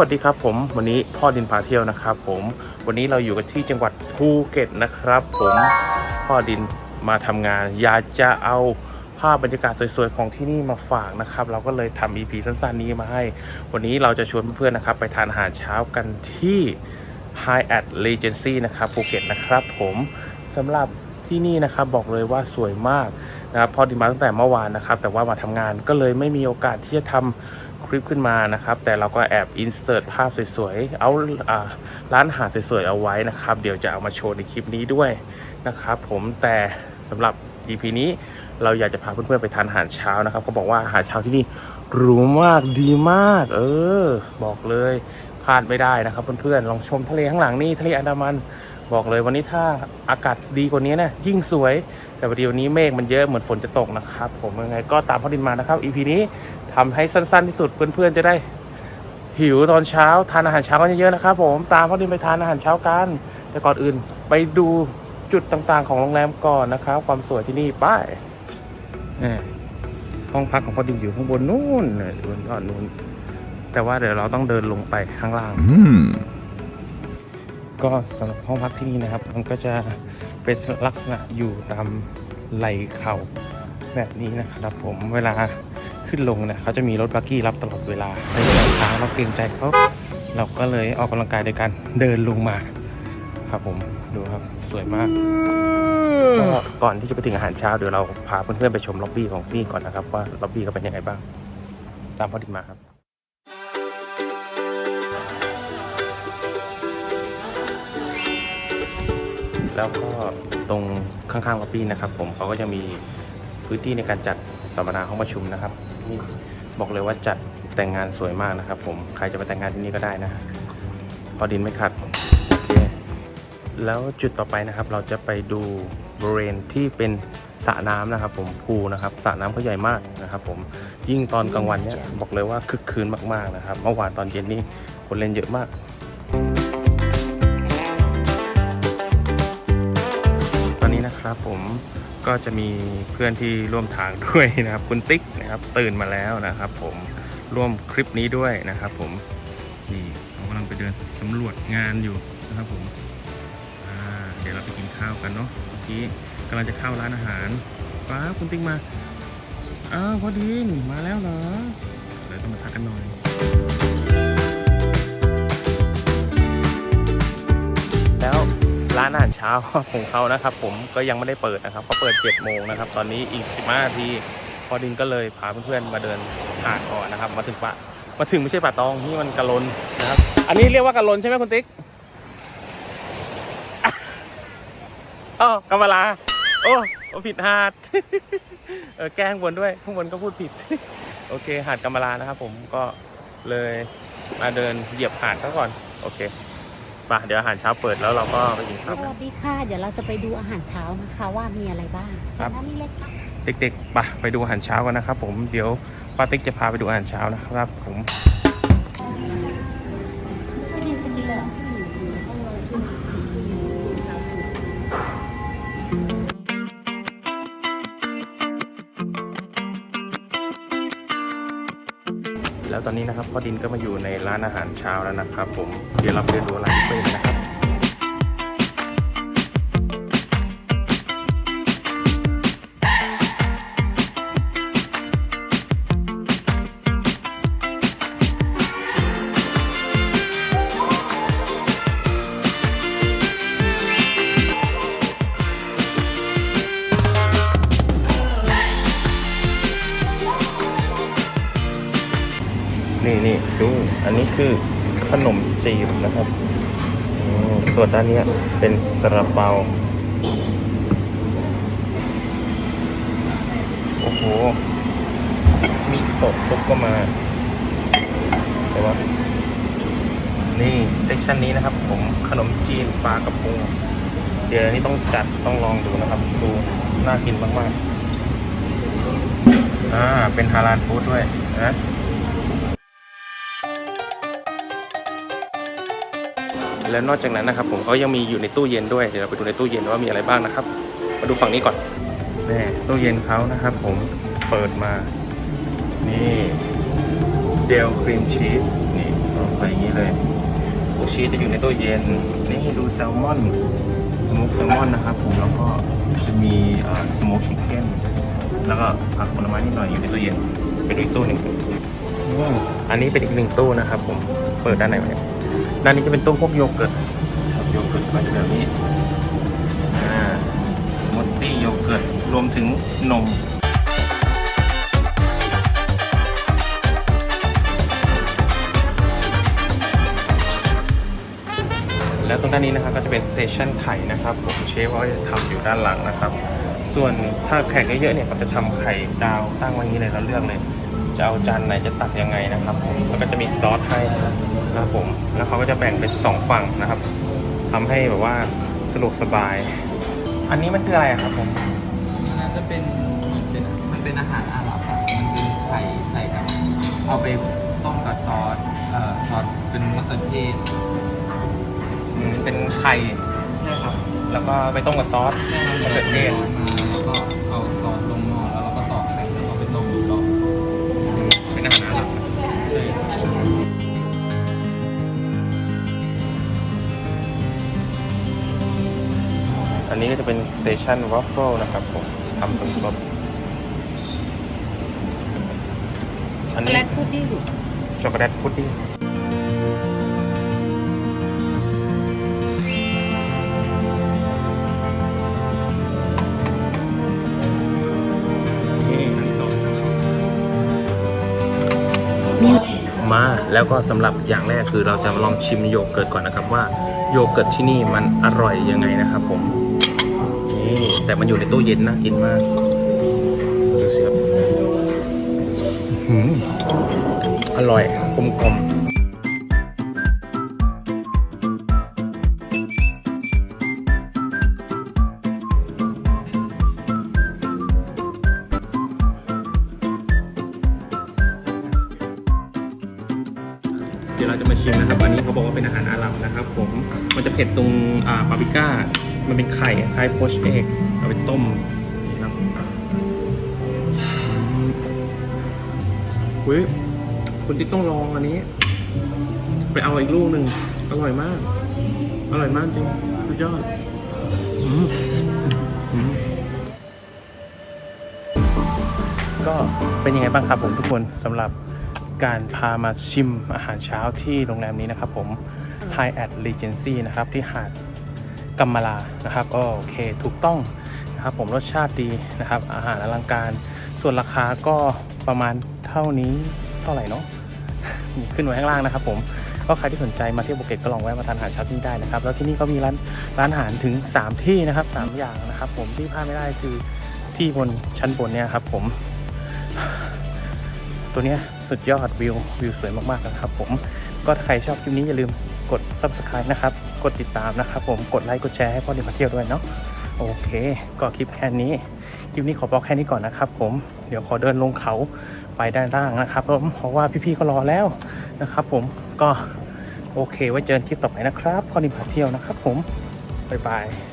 วัสดีครับผมวันนี้พ่อดินพาเที่ยวนะครับผมวันนี้เราอยู่กันที่จังหวัดภูเก็ตนะครับ ผมพ่อดินมาทำงาน อยากจะเอาภาพบรรยากาศสวยๆของที่นี่มาฝากนะครับ เราก็เลยทำ EP สั้นๆนี้มาให้ วันนี้เราจะชวนเพื่อนๆนะครับ ไปทานอาหารเช้ากันที่ High at Regency นะครับภูเก็ตนะครับ ผมสำหรับที่นี่นะครับบอกเลยว่าสวยมาก นะครับพอดินมาตั้งแต่เมื่อวานนะครับ แต่ว่ามาทำงานก็เลยไม่มีโอกาสที่จะทำคลิปขึ้นมานะครับ แต่เราก็แอบอินเสิร์ตภาพสวยๆเอาอ่าร้านอาหารสวยๆเอาไว้นะครับ เดี๋ยวจะเอามาโชว์ในคลิปนี้ด้วยนะครับผมแต่สำหรับ EP นี้เราอยากจะพาเพื่อนๆไปทานอาหารเช้านะครับเขาบอกว่าอาหารเช้าที่นี่หรูมากดีมาก เออ บอกเลยพลาดไม่ได้นะครับเพื่อนๆลองชมทะเลข้างหลังนี่ทะเลอันดามัน บอกเลยวันนี้ถ้าอากาศดีกว่านี้นะยิ่งสวย แต่วันเดียวนี้เมฆมันเยอะเหมือนฝนจะตกนะครับ ผมยังไงก็ตามพ่อดินมานะครับ EP นี้ทำให้สั้นๆที่สุดเพื่อนๆจะได้หิวตอนเช้าทานอาหารเช้ากันเยอะๆนะครับ ผมตามพ่อดินไปทานอาหารเช้ากัน แต่ก่อนอื่นไปดูจุดต่างๆ ของโรงแรมก่อนนะครับ ความสวยที่นี่ไป้ายห้องพักของพ่อดินอยู่ข้างบนนู่นน่ะอยู่บนยอดนู้นแต่ว่าเดี๋ยวเราต้องเดินลงไปข้างล่าง Hmm. ก็สำหรับห้องพักที่นี่นะครับ มันก็จะ เป็นลักษณะอยู่ตามไหล่เขาแบบนี้นะครับผมเวลาขึ้นลงเนี่ยเขาจะมีรถบักกี้รับตลอดเวลาในเวลาเช้าเราเกรงใจเขาเราก็เลยออกกำลังกายโดยการเดินลงมา ครับผมดูครับสวยมากก่อนที่จะไปถึงอาหารเช้าเดี๋ยวเราพาเพื่อนๆไปชมล็อบบี้ของที่ก่อนนะครับ ว่าล็อบบี้เขาเป็นยังไงบ้าง ตามพอดิมาครับ แล้วก็ตรงข้างๆล็อบบี้นะครับ ผมเขาก็จะมีพื้นที่ในการจัดสัมมนาห้องประชุมนะครับนี่บอกเลยว่าจัดแต่งงานสวยมากนะครับ ผมใครจะไปแต่งงานที่นี่ก็ได้นะพอดินไม่ขัดโอเคแล้วจุดต่อไปนะครับ เราจะไปดูบริเวณที่เป็นสระน้ำนะครับ ผมพูนะครับสระน้ำเขาใหญ่มากนะครับ ผมยิ่งตอนกลางวันเนี่ยบอกเลยว่าคึกคืนมากๆนะครับ เมื่อวานตอนเย็นนี่คนเล่นเยอะมาก นะครับผมก็จะมีเพื่อนที่ร่วมทางด้วยนะครับ คุณติ๊กนะครับตื่นมาแล้วนะครับ ผมร่วมคลิปนี้ด้วยนะครับ ผมนี่เรากำลังไปเดินสำรวจงานอยู่นะครับผมเดี๋ยวเราไปกินข้าวกันเนาะเมื่อกี้กำลังจะเข้าร้านอาหารป้าคุณติ๊กมาอ้าวพอดีมาแล้วเหรอเดี๋ยวต้องมาทักกันหน่อยานอาหารเช้าของเขานะครับ ผมก็ยังไม่ได้เปิดนะครับเขาเปิด7โมงนะครับ ตอนนี้อีก15นาทีพอดินก็เลยพาเพื่อนๆมาเดินหาดก่อนนะครับ มาถึงปะมาถึงไม่ใช่ป่าตองนี่มันกะลนนะครับ อันนี้เรียกว่ากะลนใช่ไหมคุณติ๊กอ๋อกำมะลาโอ้โอ้ผิดหาดเออแก้ข้างบนด้วยข้างบนก็พูดผิด โอเค หาดกำมะลานะครับ ผมก็เลยมาเดินเหยียบหาดซะก่อน โอเค ไปเดี๋ยวอาหารเช้าเปิดแล้วเราก็ไปกินสข้าวกัน วัสดีค่ะ เดี๋ยวเราจะไปดูอาหารเช้านะคะว่ามีอะไรบ้างครับ เชิญด้านนี้เลยค่ะ เด็กๆไปไปดูอาหารเช้ากันนะครับผมเดี๋ยวป้าติ๊กจะพาไปดูอาหารเช้านะครับผม แล้วตอนนี้นะครับพ่อดินก็มาอยู่ในร้านอาหารเช้าแล้วนะครับ ผมเดี๋ยวเราไปดูร้านเฟรนนะครับ นี่นี่ดูอันนี้คือขนมจีบนะครับส่วนด้านนี้เป็นซาลาเปาโอ้โหมีสดซุปก็มาแต่ว่านี่เซกชันนี้นะครับ ผมขนมจีนปลากระพงเดี๋ยวนนี้ต้องจัดต้องลองดูนะครับ ดูน่ากินมากๆอ่าเป็นฮาลาลฟู้ดด้วยนะ แล้วนอกจากนั้นนะครับผมเขายังมีอยู่ในตู้เย็นด้วยเดี๋ยวเราไปดูในตู้เย็นว่ามีอะไรบ้างนะครับ มาดูฝั่งนี้ก่อนแน่ตู้เย็นเขานะครับ ผมเปิดมา นี่เดลครีมชีสนี่โอ้โหไปอย่างนี้เลยชีสจะอยู่ในตู้เย็นนี่ดูแซลมอนสโมกแซลมอนนะครับผมแล้วก็จะมีสโมกชิคเก้นแล้วก็ผักผลไม้นิดหน่อยอยู่ในตู้เย็นเป็นอีกตู้หนึ่งอืมอันนี้เป็นอีกหนึ่งตู้นะครับผมเปิดด้านไหนวะเนี่ย ด้านนี้จะเป็นตู้พวกโยเกิร์ตครับโยเกิร์ตก็จะแบบนี้อ่าสมูทตี้โยเกิร์ตรวมถึงนมแล้วตรงด้านนี้นะครับก็จะเป็นสเตชันไข่นะครับผมเชฟเขาจะทำอยู่ด้านหลังนะครับ ส่วนถ้าแขกเยอะๆเนี่ยเขาจะทำไข่ดาวตั้งไว้อย่างนี้เลยเราเลือกเลย จะเอาจานไหนจะตักยังไงนะครับผมแล้วก็จะมีซอสให้นะครับผม แล้วเขาก็จะแบ่งเป็นสองฝั่งนะครับทำให้แบบว่าสะดวกสบาย อันนี้มันคืออะไรอะครับผมอันนั้นจะเป็นมันเป็นมันเป็นอาหารอาหรับอะมันเป็นไข่ใส่กับเอาไปต้มกับซอสเอ่อซอสเป็นมะเขือเทศอืมเป็นไข่ใช่ครับ แล้วก็ไปต้มกับซอสใช่ครับมะเขือเทศ ก็จะเป็นสเตชันวัฟเฟิลนะครับผมทำสดๆอันนี้แลตพุดดิ้งช็อกโกแลตพุดดิ้งมาแล้วก็สำหรับอย่างแรกคือเราจะมาลองชิมโยเกิร์ตก่อนนะครับว่าโยเกิร์ตที่นี่มันอร่อยยังไงนะครับผมนี่ แต่มันอยู่ในตู้เย็นน่ากินมากดูสิครับอื้อหืออร่อยกลมกลมเดี๋ยวเราจะมาชิมนะครับ อันนี้เขาบอกว่าเป็นอาหารอาหรับนะครับ ผม มันจะเผ็ดตรงอ่าปาปริก้า มันเป็นไข่คล้ายโพชเอกเอาไปต้มนะครับอุ้ยคุณติ๊กต้องลองอันนี้ ไปเอาอีกลูกหนึ่งอร่อยมาก อร่อยมากจริงสุดยอดก็เป็นยังไงบ้างครับผมทุกคนสำหรับการพามาชิมอาหารเช้าที่โรงแรมนี้นะครับผม Thai at Regency นะครับที่หาด กัมมาลานะครับก็โอเคถูกต้องนะครับผมรสชาติดีนะครับ อาหารอลังการ ส่วนราคาก็ประมาณเท่านี้เท่าไหร่เนาะขึ้นไว้ข้างล่างนะครับผมก็ใครที่สนใจมาเที่ยวภูเก็ตก็ลองแวะมาทานอาหารเช้าที่นี่ได้นะครับ แล้วที่นี่ก็มีร้านร้านอาหารถึง 3 ที่นะครับ3อย่างนะครับ ผมที่พลาดไม่ได้คือที่บนชั้นบนเนี่ยครับ ผม ตัวเนี้ยสุดยอดวิววิวสวยมากๆนะครับ ผมก็ถ้าใครชอบคลิปนี้อย่าลืม กด subscribe นะครับ กดติดตามนะครับ ผมกดไลค์กดแชร์ให้พ่อเด็กมาเที่ยวด้วยเนาะโอเค ก็คลิปแค่นี้ คลิปนี้ขอบอกแค่นี้ก่อนนะครับ ผมเดี๋ยวขอเดินลงเขาไปด้านล่างนะครับผมเพราะว่าพี่ๆก็รอแล้วนะครับ ผมก็โอเค ไว้เจอกันคลิปต่อไปนะครับพ่อนิพาเที่ยวนะครับ ผมบ๊ายบาย